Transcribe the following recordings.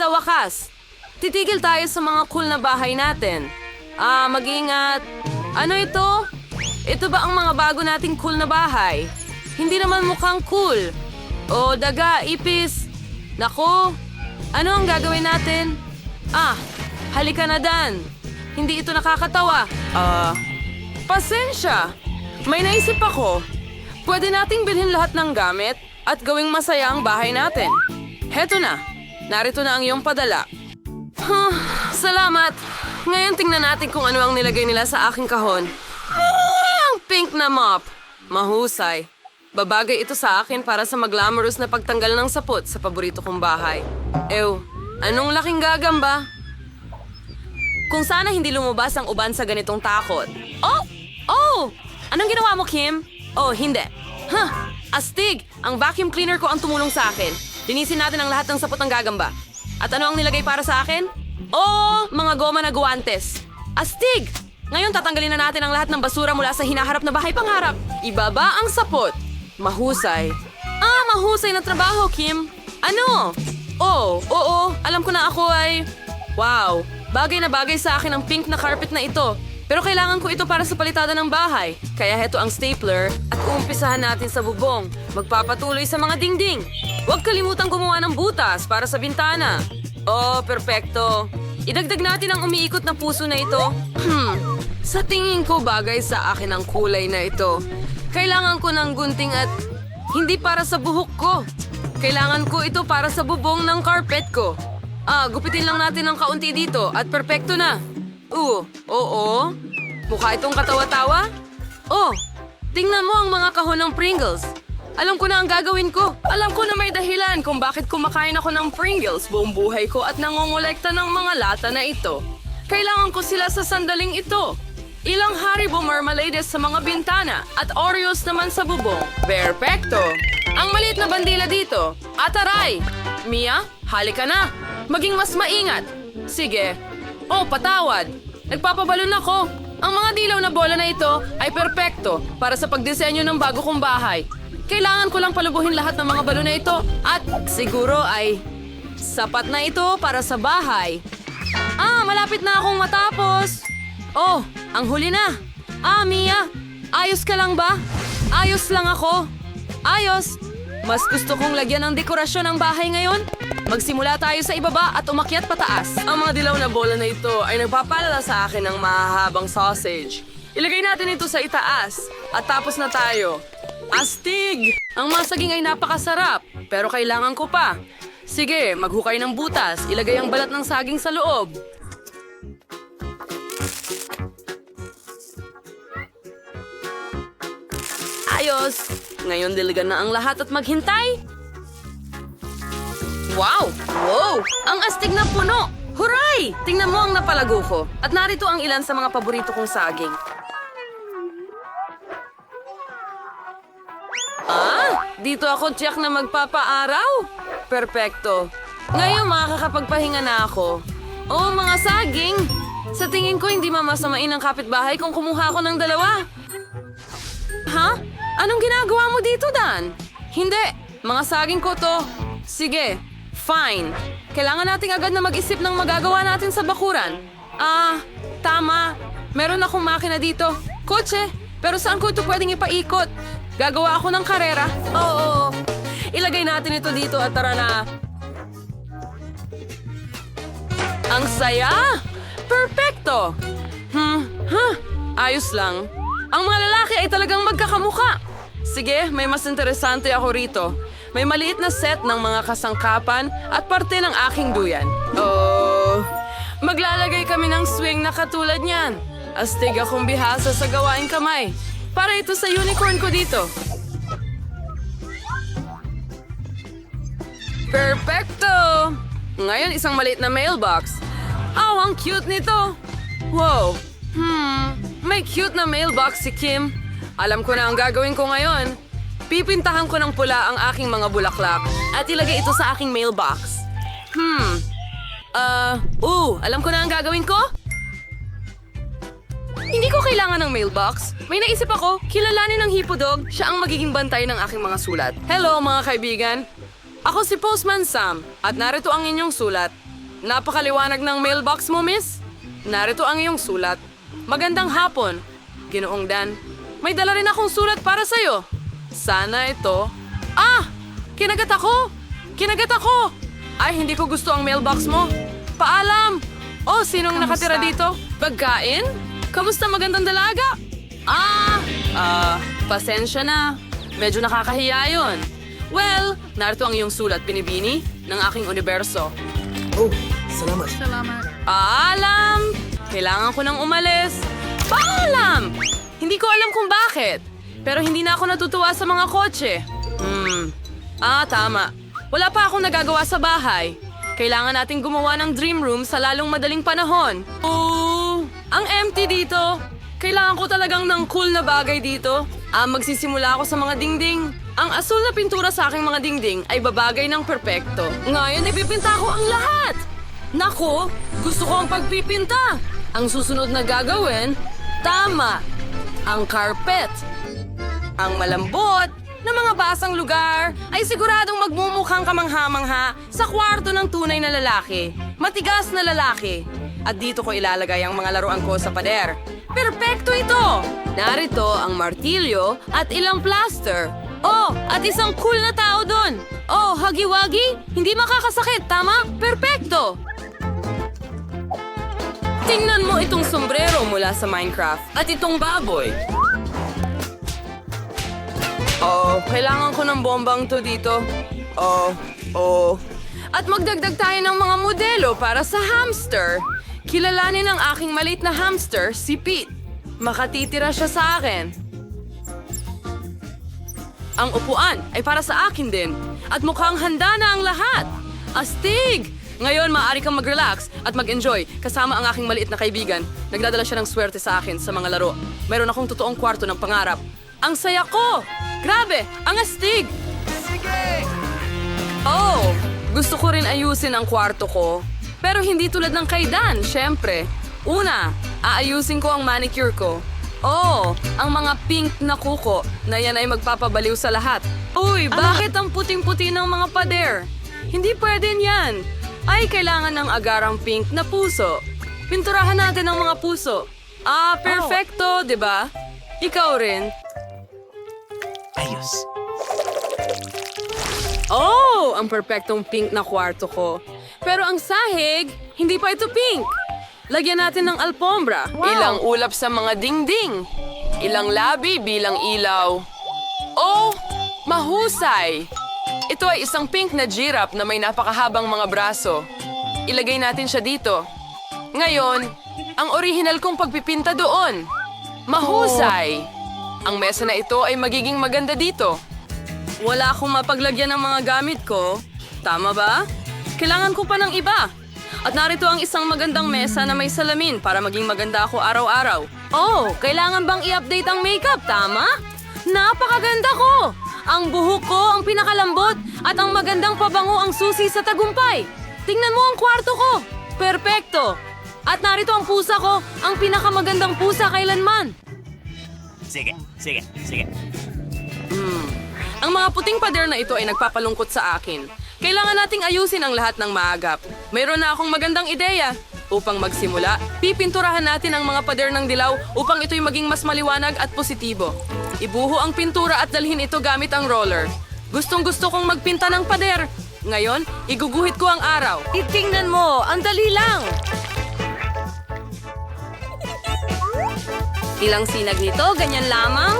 Sa wakas, titigil tayo sa mga cool na bahay natin. Ah, mag-ingat. Ano ito? Ito ba ang mga bago nating cool na bahay? Hindi naman mukhang cool. O, daga, ipis. Nako, ano ang gagawin natin? Ah, halika na, Dan. Hindi ito nakakatawa. Ah, pasensya. May naisip ako. Pwede nating bilhin lahat ng gamit at gawing masaya ang bahay natin. Heto na. Narito na ang iyong padala. Huh, salamat. Ngayon tingnan natin kung ano ang nilagay nila sa aking kahon. Ah, ang pink na mop. Mahusay. Babagay ito sa akin para sa maglamorous na pagtanggal ng sapot sa paborito kong bahay. Ew, anong laking gagamba? Kung sana hindi lumabas ang uban sa ganitong takot. Oh! Oh! Anong ginawa mo, Kim? Oh, hindi. Huh! Astig! Ang vacuum cleaner ko ang tumulong sa akin. Linisin natin ang lahat ng sapot ng gagamba. At ano ang nilagay para sa akin? Oh, mga goma na guwantes. Astig! Ngayon tatanggalin na natin ang lahat ng basura mula sa hinaharap na bahay pangarap. Ibaba ang sapot. Mahusay. Ah, mahusay na trabaho, Kim. Ano? Oh, oo, alam ko na ako ay... Wow, bagay na bagay sa akin ang pink na carpet na ito. Pero kailangan ko ito para sa palitada ng bahay. Kaya heto ang stapler at uumpisahan natin sa bubong. Magpapatuloy sa mga dingding. Huwag kalimutang gumawa ng butas para sa bintana. Oh, perpekto. Idagdag natin ang umiikot na puso na ito. Hmm, sa tingin ko bagay sa akin ang kulay na ito. Kailangan ko ng gunting at hindi para sa buhok ko. Kailangan ko ito para sa bubong ng carpet ko. Ah, gupitin lang natin ng kaunti dito at perpekto na. Oo, oo. Mukha itong katawa-tawa? Oh, tingnan mo ang mga kahon ng Pringles. Alam ko na ang gagawin ko. Alam ko na may dahilan kung bakit kumakain ako ng Pringles buong buhay ko at nangongolekta ng mga lata na ito. Kailangan ko sila sa sandaling ito. Ilang Haribo marmalades sa mga bintana at Oreos naman sa bubong. Perfecto! Ang maliit na bandila dito. Ataray! Mia, halika na. Maging mas maingat. Sige. Oh, patawad. Nagpapabalon ako. Ang mga dilaw na bola na ito ay perpekto para sa pagdisenyo ng bago kong bahay. Kailangan ko lang palubuhin lahat ng mga balon na ito at siguro ay sapat na ito para sa bahay. Ah, malapit na akong matapos. Oh, ang huli na. Ah, Mia, ayos ka lang ba? Ayos lang ako. Ayos. Mas gusto kong lagyan ng dekorasyon ang bahay ngayon. Magsimula tayo sa ibaba at umakyat pataas. Ang mga dilaw na bola na ito ay nagpapalala sa akin ng mahahabang sausage. Ilagay natin ito sa itaas at tapos na tayo. Astig! Ang mga saging ay napakasarap, pero kailangan ko pa. Sige, maghukay ng butas. Ilagay ang balat ng saging sa loob. Ayos! Ngayon diligan na ang lahat at maghintay. Wow! Wow! Ang astig na puno! Huray! Tingnan mo ang napalago ko. At narito ang ilan sa mga paborito kong saging. Ah! Dito ako tiyak na magpapaaraw. Perpekto. Ngayon makakapagpahinga na ako. Oh, mga saging! Sa tingin ko hindi mamasamain ang kapitbahay kung kumuha ako ng dalawa. Ha? Anong ginagawa mo dito, Dan? Hindi. Mga saging ko to. Sige. Fine. Kailangan nating agad na mag-isip ng magagawa natin sa bakuran. Ah, tama. Meron akong makina dito. Kotse. Pero saan ko ito pwedeng ipaikot? Gagawa ako ng karera? Oo. Ilagay natin ito dito at tara na. Ang saya! Perfecto! Hmm, huh, ayos lang. Ang mga lalaki ay talagang magkakamuka. Sige, may mas interesante ako rito. May maliit na set ng mga kasangkapan at parte ng aking duyan. Oh, maglalagay kami ng swing na katulad niyan. Astig akong bihasa sa gawaing kamay. Para ito sa unicorn ko dito. Perfecto! Ngayon, isang maliit na mailbox. Oh, ang cute nito! Wow! Hmm, may cute na mailbox si Kim. Alam ko na ang gagawin ko ngayon. Pipintahan ko ng pula ang aking mga bulaklak at ilagay ito sa aking mailbox. Hmm. Ah, uh, uh, alam ko na ang gagawin ko? Hindi ko kailangan ng mailbox. May naisip ako, kilalanin ng hipodog, siya ang magiging bantay ng aking mga sulat. Hello mga kaibigan. Ako si Postman Sam at narito ang inyong sulat. Napakaliwanag ng mailbox mo, miss. Narito ang iyong sulat. Magandang hapon, Ginoong Dan. May dala rin akong sulat para sa'yo. Sana ito... Ah! Kinagat ako! Kinagat ako! Ay, hindi ko gusto ang mailbox mo. Paalam! Oh, sinong nakatira dito? Pagkain? Kamusta magandang dalaga? Ah! Ah, pasensya na. Medyo nakakahiya yun. Well, narito ang iyong sulat, Binibini, ng aking universo. Oh, salamat. Paalam! Kailangan ko nang umalis. Paalam! Hindi ko alam kung bakit. Pero hindi na ako natutuwa sa mga kotse. Hmm. Ah, tama. Wala pa akong nagagawa sa bahay. Kailangan nating gumawa ng dream room sa lalong madaling panahon. Oo, ang empty dito. Kailangan ko talagang ng cool na bagay dito. Ah, magsisimula ako sa mga dingding. Ang asul na pintura sa aking mga dingding ay babagay ng perpekto. Ngayon, ipipinta ko ang lahat. Nako, gusto ko ang pagpipinta. Ang susunod na gagawin, tama, ang carpet. Ang malambot na mga basang lugar ay siguradong magmumukhang kamangha-mangha sa kwarto ng tunay na lalaki. Matigas na lalaki. At dito ko ilalagay ang mga laruan ko sa pader. Perpekto ito! Narito ang martilyo at ilang plaster. Oh, at isang cool na tao doon. Oh, hagiwagi, hindi makakasakit, tama? Perpekto! Tingnan mo itong sombrero mula sa Minecraft at itong baboy. Oh, kailangan ko ng bombang to dito. Oh, oh. At magdagdag tayo ng mga modelo para sa hamster. Kilalanin ang aking maliit na hamster, si Pete. Makatitira siya sa akin. Ang upuan ay para sa akin din. At mukhang handa na ang lahat. Astig! Ngayon, maaari kang mag-relax at mag-enjoy kasama ang aking maliit na kaibigan. Nagdadala siya ng swerte sa akin sa mga laro. Meron akong totoong kwarto ng pangarap. Ang saya ko! Grabe! Ang astig! Oh, gusto ko rin ayusin ang kwarto ko. Pero hindi tulad ng kay Dan, syempre. Una, aayusin ko ang manicure ko. Oh, ang mga pink na kuko na yan ay magpapabaliw sa lahat. Uy, bakit ang puting-puti ng mga pader? Hindi pwede yan. Ay, kailangan ng agarang pink na puso. Pinturahan natin ang mga puso. Ah, perfecto, di ba? Ikaw rin. Ayos. Oh, ang perpektong pink na kwarto ko. Pero ang sahig, hindi pa ito pink. Lagyan natin ng alpombra. Ilang ulap sa mga dingding. Ilang labi bilang ilaw. Oh, mahusay! Ito ay isang pink na giraffe na may napakahabang mga braso. Ilagay natin siya dito. Ngayon, ang orihinal kong pagpipinta doon. Mahusay! Ang mesa na ito ay magiging maganda dito. Wala akong mapaglagyan ng mga gamit ko. Tama ba? Kailangan ko pa ng iba. At narito ang isang magandang mesa na may salamin para maging maganda ako araw-araw. Oh, kailangan bang i-update ang makeup, tama? Napakaganda ko! Ang buhok ko ang pinakalambot at ang magandang pabango ang susi sa tagumpay. Tingnan mo ang kwarto ko. Perpekto. At narito ang pusa ko, ang pinakamagandang pusa kailanman. Sige, sige, sige. Ang mga puting pader na ito ay nagpapalungkot sa akin. Kailangan nating ayusin ang lahat ng maagap. Mayroon na akong magandang ideya. Upang magsimula, pipinturahan natin ang mga pader ng dilaw upang ito'y maging mas maliwanag at positibo. Ibuho ang pintura at dalhin ito gamit ang roller. Gustong gusto kong magpinta ng pader. Ngayon, iguguhit ko ang araw. Itingnan mo, ang dali lang! Ilang sinag nito, ganyan lamang?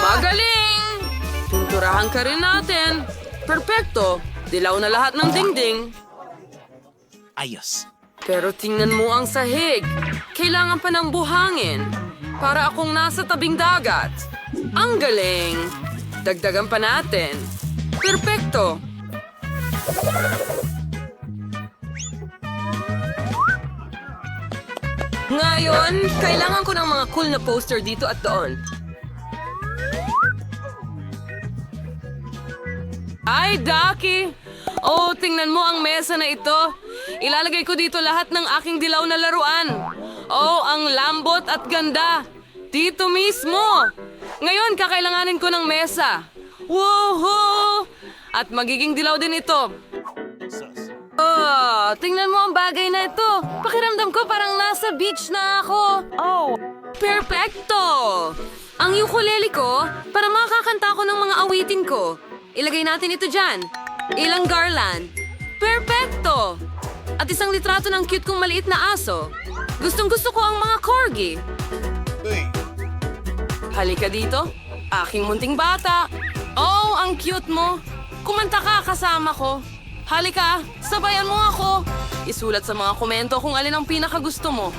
Magaling! Pinturahan ka rin natin. Perpekto. Dilaw na lahat ng dingding. Ayos. Pero tingnan mo ang sahig. Kailangan pa ng buhangin. Para akong nasa tabing dagat. Ang galing! Dagdagan pa natin. Perpekto! Ngayon, kailangan ko ng mga cool na poster dito at doon. Ay, Daki! Oh, tingnan mo ang mesa na ito. Ilalagay ko dito lahat ng aking dilaw na laruan. Oh, ang lambot at ganda. Dito mismo. Ngayon, kakailanganin ko ng mesa. Woohoo! At magiging dilaw din ito. Oh, tingnan mo ang bagay na ito. Pakiramdam ko parang nasa beach na ako. Oh. Perfecto! Ang ukulele ko, para makakanta ko ng mga awitin ko. Ilagay natin ito dyan. Ilang garland. Perfecto! At isang litrato ng cute kong maliit na aso. Gustong gusto ko ang mga corgi. Uy. Halika dito. Aking munting bata. Oh, ang cute mo. Kumanta ka kasama ko. Halika, sabayan mo ako. Isulat sa mga komento kung alin ang pinakagusto mo.